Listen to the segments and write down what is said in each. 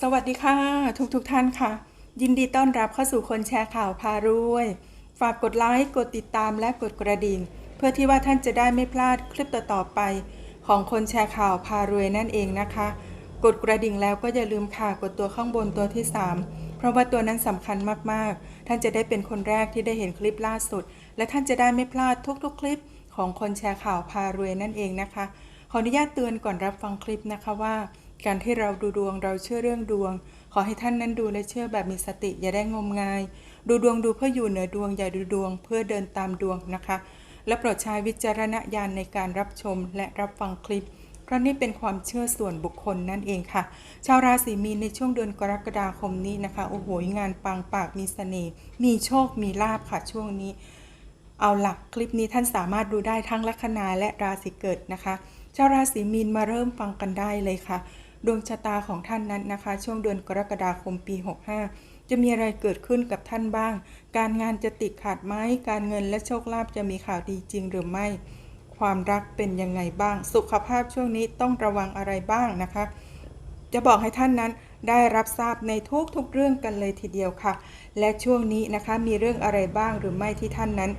สวัสดีค่ะ ทุกทุกท่านค่ะ ยินดีต้อนรับเข้าสู่คนแชร์ข่าวพารวย ฝากกดไลค์กดติดตามและกดกระดิ่ง เพื่อที่ว่าท่านจะได้ไม่พลาดคลิปต่อๆไป ของคนแชร์ข่าวพารวยนั่นเองนะคะ กดกระดิ่งแล้วก็อย่าลืมค่ะกดตัวข้างบนตัวที่ 3 เพราะว่าตัวนั้นสำคัญมากๆ ท่านจะได้เป็นคนแรกที่ได้เห็นคลิปล่าสุด และท่านจะได้ไม่พลาดทุกๆ คลิปของคนแชร์ข่าวพารวยนั่นเองนะคะขออนุญาตเตือนก่อนรับฟังคลิปนะคะว่า การที่เราดูดวงเราเชื่อเรื่องดวง ขอให้ท่านนั้นดูและเชื่อแบบมีสติอย่าได้งมงาย ดูดวงดูเพื่ออยู่เหนือดวงอย่าดูดวงเพื่อเดินตามดวงนะคะ และโปรดใช้วิจารณญาณในการรับชมและรับฟังคลิป เพราะนี่เป็นความเชื่อส่วนบุคคลนั่นเองค่ะ ชาวราศีมีนในช่วงเดือนกรกฎาคมนี้นะคะโอ้โหงานปังปากมีเสน่ห์มีโชคมีลาบค่ะช่วงนี้ เอาหลักคลิปนี้ท่านสามารถดูได้ทั้งลัคนาและราศีเกิดนะคะ ชาวราศีมีนมาเริ่มฟังกันได้เลยค่ะ ดวงชะตาของท่านนั้นนะคะ ช่วงเดือนกรกฎาคมปี 65 จะมีอะไรเกิดขึ้นกับท่านบ้าง การงานจะติดขัดไหมการเงินและโชคลาภจะมีข่าวดีจริงหรือไม่ ความรักเป็นยังไงบ้าง สุขภาพช่วงนี้ต้องระวังอะไรบ้างนะคะ จะบอกให้ท่านนั้นได้รับทราบในทุกๆเรื่องกันเลยทีเดียวค่ะ และช่วงนี้นะคะมีเรื่องอะไรบ้างหรือไม่ที่ท่านนั้น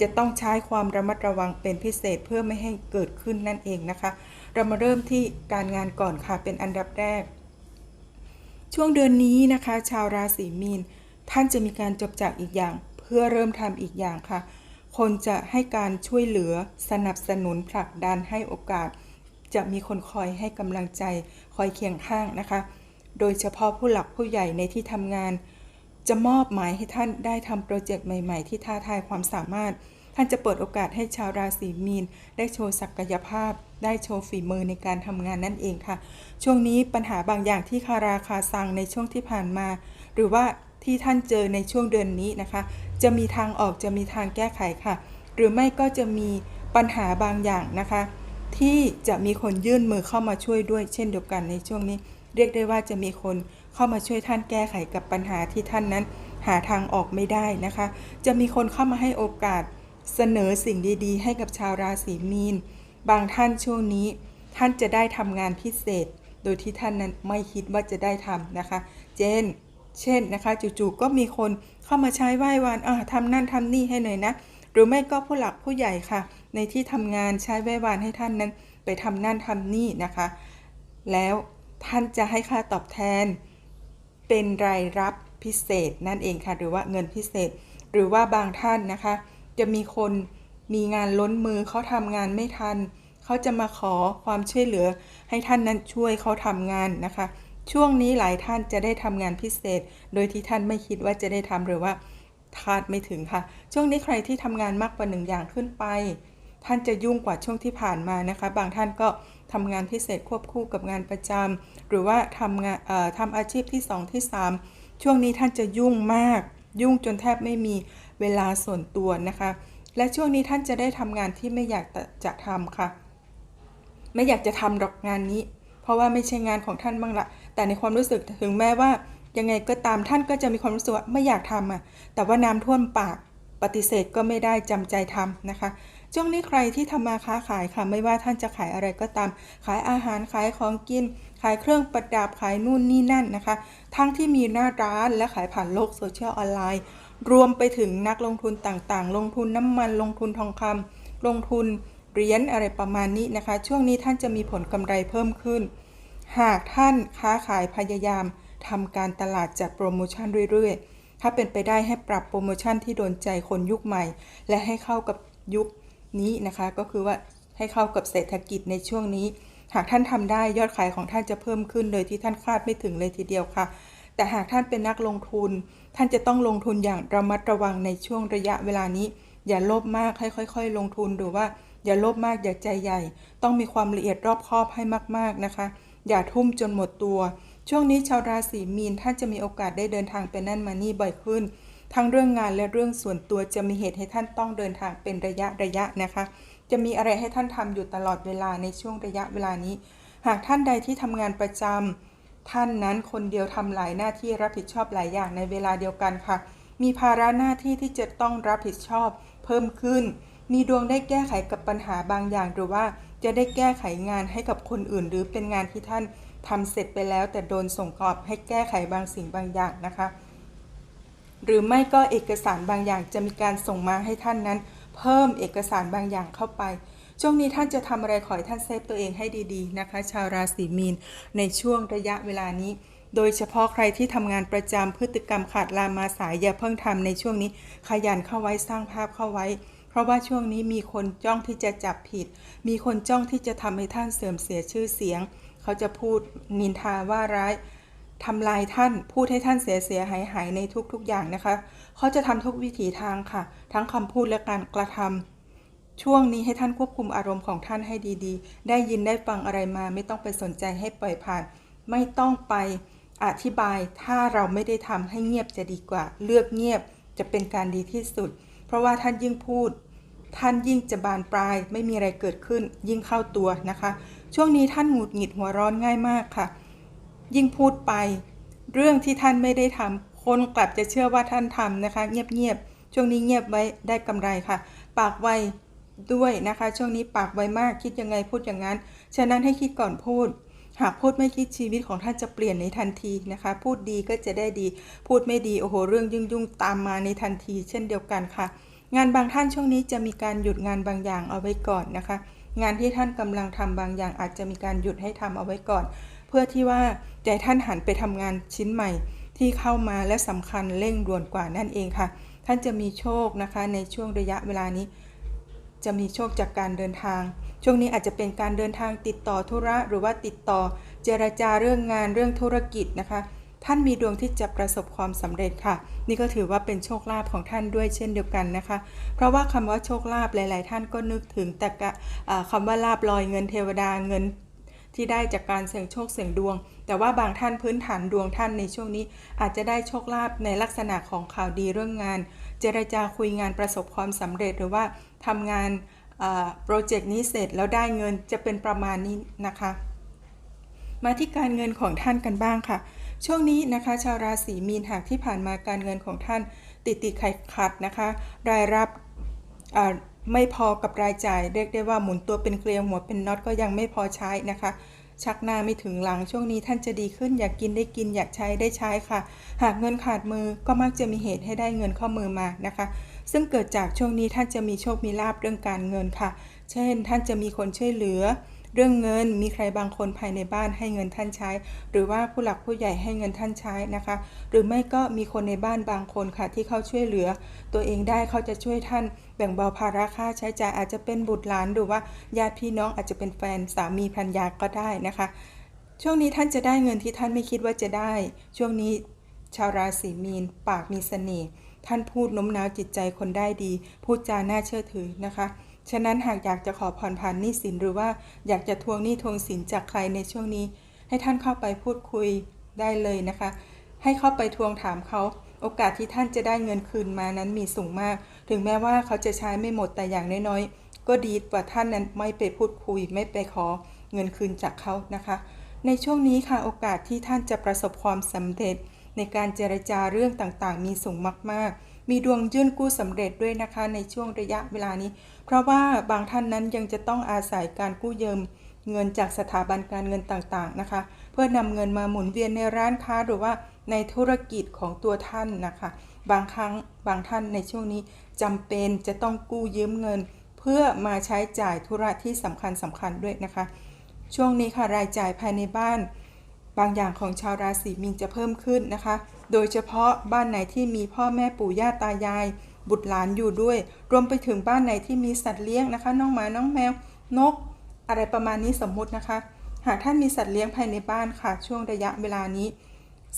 จะต้องใช้ความระมัดระวังเป็นพิเศษเพื่อไม่ให้เกิดขึ้นนั่นเองนะคะ เรามาเริ่มที่การงานก่อนค่ะเป็นอันดับแรก ช่วงเดือนนี้นะคะ ชาวราศีมีน ท่านจะมีการจบจากอีกอย่าง เพื่อเริ่มทำอีกอย่างค่ะ คนจะให้การช่วยเหลือสนับสนุนผลักดันให้โอกาส จะมีคนคอยให้กำลังใจคอยเคียงข้างนะคะ โดยเฉพาะผู้หลักผู้ใหญ่ในที่ทำงาน จะมอบหมายให้ท่านได้ทำโปรเจกต์ใหม่ ๆ ที่ท้าทายความสามารถ ท่านจะเปิดโอกาสให้ชาวราศีมีน ได้โชว์ศักยภาพ ได้โชว์ฝีมือในการทำงานนั่นเองค่ะ ช่วงนี้ปัญหาบางอย่างที่คาราคาซังในช่วงที่ผ่านมา หรือว่าที่ท่านเจอในช่วงเดือนนี้นะคะ จะมีทางออกจะมีทางแก้ไขค่ะ หรือไม่ก็จะมีปัญหาบางอย่างนะคะ ที่จะมีคนยื่นมือเข้ามาช่วยด้วย เช่นเดียวกันในช่วงนี้ เรียกได้ว่าจะมีคนเข้ามาช่วยท่านแก้ไขกับปัญหาที่ท่านนั้น หาทางออกไม่ได้นะคะ จะมีคนเข้ามาให้โอกาส เสนอสิ่งดีๆ ให้กับชาวราศีมีน บางท่านช่วงนี้ ท่านจะได้ทำงานพิเศษ โดยที่ท่านนั้นไม่คิดว่าจะได้ทำนะคะ เจน เช่นนะคะจู่ๆก็มีคนเข้ามาใช้ไหว้วานอ่าทำนั่นทำนี่ให้หน่อยนะ หรือไม่ก็ผู้หลักผู้ใหญ่ค่ะ ในที่ทำงานใช้ไหว้วานให้ท่านนั้น ไปทำนั่นทำนี่นะคะ แล้วท่านจะให้ค่าตอบแทน เป็นรายรับพิเศษนั่นเองค่ะ หรือว่าเงินพิเศษ หรือว่าบางท่านนะคะ จะมีคนมีงานล้นมือเขาทำงานไม่ทัน เขาจะมาขอความช่วยเหลือให้ท่านนั้นช่วยเขาทำงานนะคะ ช่วงนี้หลายท่านจะได้ทำงานพิเศษ โดยที่ท่านไม่คิดว่าจะได้ทำหรือว่าคาดไม่ถึงค่ะ ช่วงนี้ใครที่ทำงานมากกว่าหนึ่งอย่างขึ้นไป ท่านจะยุ่งกว่าช่วงที่ผ่านมานะคะ บางท่านก็ทำงานพิเศษควบคู่กับงานประจำหรือว่าทำงานทำอาชีพที่ 2 ที่ 3 ช่วงนี้ท่านจะยุ่งมาก ยุ่งจนแทบไม่มี เวลาส่วนตัวนะคะ และช่วงนี้ท่านจะได้ทำงานที่ไม่อยากจะทำค่ะ ไม่อยากจะทำหรอกงานนี้ เพราะว่าไม่ใช่งานของท่านบ้างละแต่ในความรู้สึกถึงแม้ว่ายังไงก็ตามท่านก็จะมีความรู้สึกว่าไม่อยากทำอะ แต่ว่าน้ำท่วมปากปฏิเสธก็ไม่ได้จำใจทำนะคะ ช่วงนี้ใครที่ทำมาค้าขายค่ะ ไม่ว่าท่านจะขายอะไรก็ตาม ขายอาหารขายของกิน ขายเครื่องประดับขายนู่นนี่นั่นนะคะ ทั้งที่มีหน้าร้านและขายผ่านโลกโซเชียลออนไลน์ รวมไปถึงนักลงทุนต่างๆ ลงทุนน้ำมันลงทุนทองคำลงทุนเหรียญอะไรประมาณนี้นะคะ ช่วงนี้ท่านจะมีผลกำไรเพิ่มขึ้น หากท่านค้าขายพยายามทำการตลาดจัดโปรโมชั่นเรื่อยๆ ถ้าเป็นไปได้ให้ปรับโปรโมชั่นที่โดนใจคนยุคใหม่ และให้เข้ากับยุคนี้นะคะ ก็คือว่าให้เข้ากับเศรษฐกิจในช่วงนี้ หากท่านทำได้ยอดขายของท่านจะเพิ่มขึ้นโดยที่ท่านคาดไม่ถึงเลยทีเดียวค่ะ แต่หากท่านเป็นนักลงทุน ท่านจะต้องลงทุนอย่างระมัดระวังในช่วงระยะเวลานี้ อย่าโลภมากให้ค่อยๆ ลงทุนหรือว่า อย่าโลภมากอย่าใจใหญ่ ต้องมีความละเอียดรอบคอบให้มากๆนะคะ อย่าทุ่มจนหมดตัว ช่วงนี้ชาวราศีมีนท่านจะมีโอกาสได้เดินทางไปนั่นมานี่บ่อยขึ้น ทั้งเรื่องงานและเรื่องส่วนตัวจะมีเหตุให้ท่านต้องเดินทางเป็นระยะระยะนะคะ จะมีอะไรให้ท่านทำอยู่ตลอดเวลาในช่วงระยะเวลานี้ หากท่านใดที่ทำงานประจำ ท่านนั้นคนเดียวทำหลายหน้าที่รับผิดชอบหลายอย่างในเวลาเดียวกันค่ะ มีภาระหน้าที่ที่จะต้องรับผิดชอบเพิ่มขึ้น มีดวงได้แก้ไขกับปัญหาบางอย่าง หรือว่าจะได้แก้ไขงานให้กับคนอื่น หรือเป็นงานที่ท่านทำเสร็จไปแล้ว แต่โดนส่งกลับให้แก้ไขบางสิ่งบางอย่างนะคะ หรือไม่ก็เอกสารบางอย่างจะมีการส่งมาให้ท่านนั้น เพิ่มเอกสารบางอย่างเข้าไป ช่วงนี้ท่านจะทำอะไรขอให้ท่านเซฟตัวเองให้ดีๆนะคะ ชาวราศีมีนในช่วงระยะเวลานี้โดยเฉพาะใครที่ทำงานประจำพฤติกรรมขาดลามาสายอย่าเพิ่งทำในช่วงนี้ ขยันเข้าไว้สร้างภาพเข้าไว้ เพราะว่าช่วงนี้มีคนจ้องที่จะจับผิด มีคนจ้องที่จะทำให้ท่านเสื่อมเสียชื่อเสียง เขาจะพูดนินทาว่าร้ายทำลายท่านพูดให้ท่านเสียเสียหายหายในทุกๆอย่างนะคะ เขาจะทำทุกวิถีทางค่ะ ทั้งคำพูดและการกระทำ ช่วงนี้ให้ท่านควบคุมอารมณ์ของท่านให้ดีๆ ได้ยินได้ฟังอะไรมา ไม่ต้องไปสนใจให้ปล่อยผ่าน ไม่ต้องไปอธิบาย ถ้าเราไม่ได้ทำให้เงียบจะดีกว่า เลือกเงียบจะเป็นการดีที่สุด เพราะว่าท่านยิ่งพูด ท่านยิ่งจะบานปลาย ไม่มีอะไรเกิดขึ้น ยิ่งเข้าตัวนะคะ ช่วงนี้ท่านหงุดหงิดหัวร้อนง่ายมากค่ะ ยิ่งพูดไป เรื่องที่ท่านไม่ได้ทำคนกลับจะเชื่อว่าท่านทำนะคะ เงียบๆช่วงนี้เงียบไว้ได้กำไรค่ะ ปากไว ด้วยนะคะ ช่วงนี้ปากไวมากคิดยังไงพูดอย่างนั้น ฉะนั้นให้คิดก่อนพูด หากพูดไม่คิดชีวิตของท่านจะเปลี่ยนในทันทีนะคะ พูดดีก็จะได้ดี พูดไม่ดีโอ้โหเรื่องยุ่งๆตามมาในทันที เช่นเดียวกันค่ะ งานบางท่านช่วงนี้จะมีการหยุดงานบางอย่างเอาไว้ก่อนนะคะ งานที่ท่านกำลังทำบางอย่างอาจจะมีการหยุดให้ทำเอาไว้ก่อน เพื่อที่ว่าให้ท่านหันไปทำงานชิ้นใหม่ ที่เข้ามาและสำคัญเร่งด่วนกว่านั่นเองค่ะ ท่านจะมีโชคนะคะในช่วงระยะเวลานี้ จะมีโชคจากการเดินทาง ช่วงนี้อาจจะเป็นการเดินทางติดต่อธุระ หรือว่าติดต่อเจรจาเรื่องงานเรื่องธุรกิจนะคะ ท่านมีดวงที่จะประสบความสำเร็จค่ะ นี่ก็ถือว่าเป็นโชคลาภของท่านด้วยเช่นเดียวกันนะคะ เพราะว่าคำว่าโชคลาภหลาย ๆ ท่านก็นึกถึงแต่คำคำว่าลาบลอยเงินเทวดาเงิน ที่ได้จากการเสี่ยงโชคเสี่ยงดวง แต่ว่าบางท่านพื้นฐานดวงท่านในช่วงนี้ อาจจะได้โชคลาภในลักษณะของข่าวดีเรื่องงาน เจรจาคุยงานประสบความสำเร็จหรือว่าทำงานโปรเจกต์นี้เสร็จแล้วได้เงินจะเป็นประมาณนี้นะคะ มาที่การเงินของท่านกันบ้างค่ะ ช่วงนี้นะคะ ชาวราศีมีนหากที่ผ่านมาการเงินของท่านติดติดขัดขัดนะคะ รายรับ ไม่พอกับรายจ่าย เรียกได้ว่าหมุนตัวเป็นเกลียวหัวเป็นน็อตก็ยังไม่พอใช้นะคะ ชักหน้าไม่ถึงหลังช่วงนี้ท่านจะดีขึ้น อยากกินได้กินอยากใช้ได้ใช้ค่ะ หากเงินขาดมือก็มักจะมีเหตุให้ได้เงินเข้ามือมานะคะ ซึ่งเกิดจากช่วงนี้ท่านจะมีโชคมีลาบเรื่องการเงินค่ะ เช่น ท่านจะมีคนช่วยเหลือ เรื่องเงินมีใครบางคนภายในบ้านให้เงินท่านใช้ หรือว่าผู้หลักผู้ใหญ่ให้เงินท่านใช้นะคะ หรือไม่ก็มีคนในบ้านบางคนค่ะที่เขาช่วยเหลือ ตัวเองได้เขาจะช่วยท่านแบ่งเบาภาระค่าใช้จ่ายอาจจะเป็นบุตรหลานหรือว่าญาติพี่น้องอาจจะเป็นแฟนสามีภรรยาก็ได้นะคะ ช่วงนี้ท่านจะได้เงินที่ท่านไม่คิดว่าจะได้ ช่วงนี้ชาวราศีมีน ปากมีเสน่ห์ท่านพูดโน้มน้าวจิตใจคนได้ดี พูดจาน่าเชื่อถือนะคะ ฉะนั้นหากอยากจะขอผ่อนผันหนี้สินหรือว่าอยากจะทวงหนี้ทวงสินจากใครในช่วงนี้ ให้ท่านเข้าไปพูดคุยได้เลยนะคะ ให้เข้าไปทวงถามเขาโอกาสที่ท่านจะได้เงินคืนมานั้นมีสูงมาก ถึงแม้ว่าเขาจะใช้ไม่หมดแต่อย่างน้อยๆ ก็ดีกว่าท่านนั้นไม่ไปพูดคุย ไม่ไปขอเงินคืนจากเขานะคะ ในช่วงนี้ค่ะโอกาสที่ท่านจะประสบความสำเร็จ ในการเจรจาเรื่องต่างๆ มีสูงมากๆ มีดวงยื่นกู้สำเร็จด้วยนะคะในช่วงระยะเวลานี้ เพราะว่าบางท่านนั้นยังจะต้องอาศัยการกู้ยืมเงินจากสถาบันการเงินต่างๆนะคะ เพื่อนำเงินมาหมุนเวียนในร้านค้าหรือว่าในธุรกิจของตัวท่านนะคะ บางครั้งบางท่านในช่วงนี้จำเป็นจะต้องกู้ยืมเงิน เพื่อมาใช้จ่ายธุระที่สำคัญสำคัญด้วยนะคะ ช่วงนี้ค่ะรายจ่ายภายในบ้าน บางอย่างของชาวราศีมีนจะเพิ่มขึ้นนะคะ โดยเฉพาะบ้านไหนที่มีพ่อแม่ปู่ย่าตายาย บุตรหลานอยู่ด้วย รวมไปถึงบ้านไหนที่มีสัตว์เลี้ยงนะคะ น้องหมา น้องแมว นก อะไรประมาณนี้สมมุตินะคะ หากท่านมีสัตว์เลี้ยงภายในบ้านค่ะ ช่วงระยะเวลานี้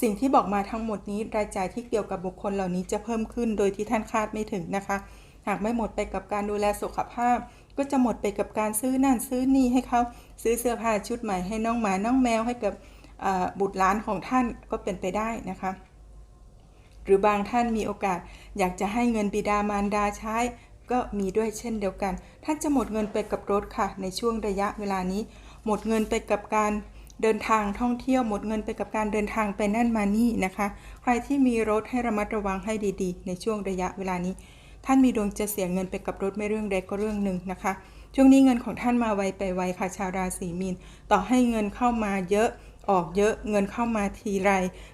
สิ่งที่บอกมาทั้งหมดนี้รายจ่ายที่เกี่ยวกับบุคคลเหล่านี้จะเพิ่มขึ้นโดยที่ท่านคาดไม่ถึงนะคะ หากไม่หมดไปกับการดูแลสุขภาพ ก็จะหมดไปกับการซื้อนั่นซื้อนี่ให้เขาซื้อเสื้อผ้าชุดใหม่ให้น้องหมา น้องแมวให้กับบุตรหลานของท่านก็เป็นไปได้นะคะ หรือบางท่านมีโอกาส อยากจะให้เงินบิดามารดาใช้ ก็มีด้วยเช่นเดียวกัน ท่านจะหมดเงินไปกับรถค่ะ ในช่วงระยะเวลานี้ หมดเงินไปกับการเดินทางท่องเที่ยวหมดเงินไปกับการเดินทางไปนั่นมานี่นะคะ ใครที่มีรถให้ระมัดระวังให้ดีๆ ในช่วงระยะเวลานี้ ท่านมีดวงจะเสียเงินไปกับรถไม่เรื่องใดก็เรื่องหนึ่งนะคะ ช่วงนี้เงินของท่านมาไวไปไวค่ะชาวราศีมีน ต่อให้เงินเข้ามาเยอะออกเยอะเงินเข้ามาทีไร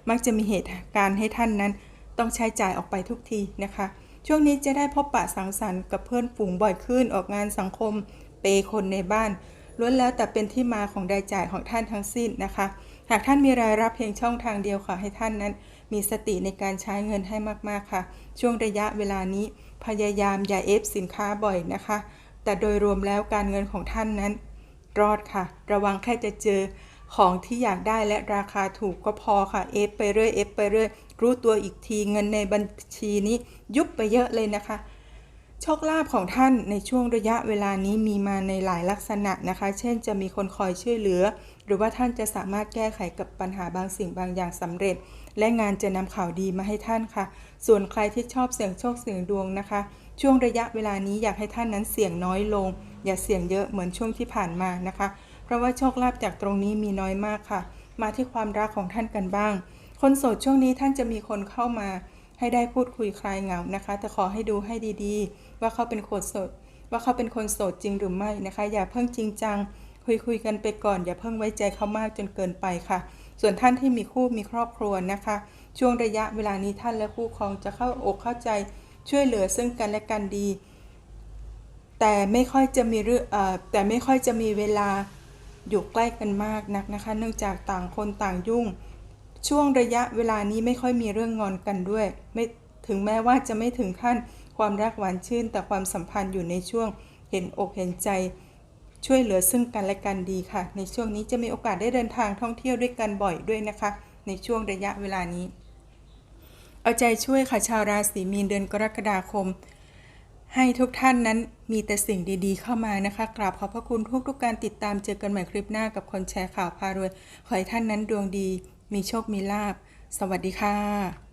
มักจะมีเหตุการณ์ให้ท่านนั้น ต้องใช้จ่ายออกไปทุกทีนะคะ ช่วงนี้จะได้พบปะสังสรรค์กับเพื่อนฝูงบ่อยขึ้นออกงานสังคม เปย์คนในบ้านล้วนแล้วแต่เป็นที่มาของรายจ่ายของท่านทั้งสิ้นนะคะ หากท่านมีรายรับเพียงช่องทางเดียวขอให้ท่านนั้น มีสติในการใช้เงินให้มากๆค่ะ ช่วงระยะเวลานี้พยายามอย่าเอฟสินค้าบ่อยนะคะ แต่โดยรวมแล้วการเงินของท่านนั้น รอดค่ะ ระวังแค่จะเจอ ของที่อยากได้และราคาถูกก็พอค่ะ เอฟไปเรื่อยเอฟไปเรื่อย รู้ตัวอีกทีเงินในบัญชีนี้ยุบไปเยอะเลยนะคะ โชคลาภของท่านในช่วงระยะเวลานี้มีมาในหลายลักษณะนะคะ เช่นจะมีคนคอยช่วยเหลือ หรือว่าท่านจะสามารถแก้ไขกับปัญหาบางสิ่งบางอย่างสำเร็จ และงานจะนำข่าวดีมาให้ท่านค่ะ ส่วนใครที่ชอบเสี่ยงโชคเสี่ยงดวงนะคะ ช่วงระยะเวลานี้อยากให้ท่านนั้นเสี่ยงน้อยลง อย่าเสี่ยงเยอะเหมือนช่วงที่ผ่านมานะคะ เพราะว่าโชคลาภจากตรงนี้มีน้อยมากค่ะ มาที่ความรักของท่านกันบ้าง คนโสดช่วงนี้ท่านจะมีคนเข้ามา ให้ได้พูดคุยคลายเหงานะคะ แต่ขอให้ดูให้ดีๆ ว่าเขาเป็นคนโสด ว่าเขาเป็นคนโสดจริงหรือไม่นะคะ อย่าเพิ่งจริงจัง คุยคุยกันไปก่อน อย่าเพิ่งไว้ใจเขามากจนเกินไปค่ะ ส่วนท่านที่มีคู่มีครอบครัวนะคะ ช่วงระยะเวลานี้ท่านและคู่ครองจะเข้าอกเข้าใจช่วยเหลือซึ่งกันและกันดี แต่ไม่ค่อยจะมีเรื่องแต่ไม่ค่อยจะมีเวลา อยู่ใกล้กันมากนักนะคะ เนื่องจากต่างคนต่างยุ่ง ช่วงระยะเวลานี้ไม่ค่อยมีเรื่องงอนกันด้วย ไม่ถึงแม้ว่าจะไม่ถึงขั้นความรักหวานชื่น แต่ความสัมพันธ์อยู่ในช่วงเห็นอกเห็นใจ ช่วยเหลือซึ่งกันและกันดีค่ะ ในช่วงนี้จะมีโอกาสได้เดินทางท่องเที่ยวด้วยกันบ่อยด้วยนะคะ ในช่วงระยะเวลานี้ เอาใจช่วยค่ะชาวราศีมีนเดือนกรกฎาคม ให้ทุกท่านนั้นมีแต่สิ่งดีๆเข้ามานะคะกราบขอบพระคุณทุกทุกการติดตามเจอกันใหม่คลิปหน้ากับคนแชร์ข่าวพารวย ขอให้ท่านนั้นดวงดี มีโชคมีลาบ สวัสดีค่ะ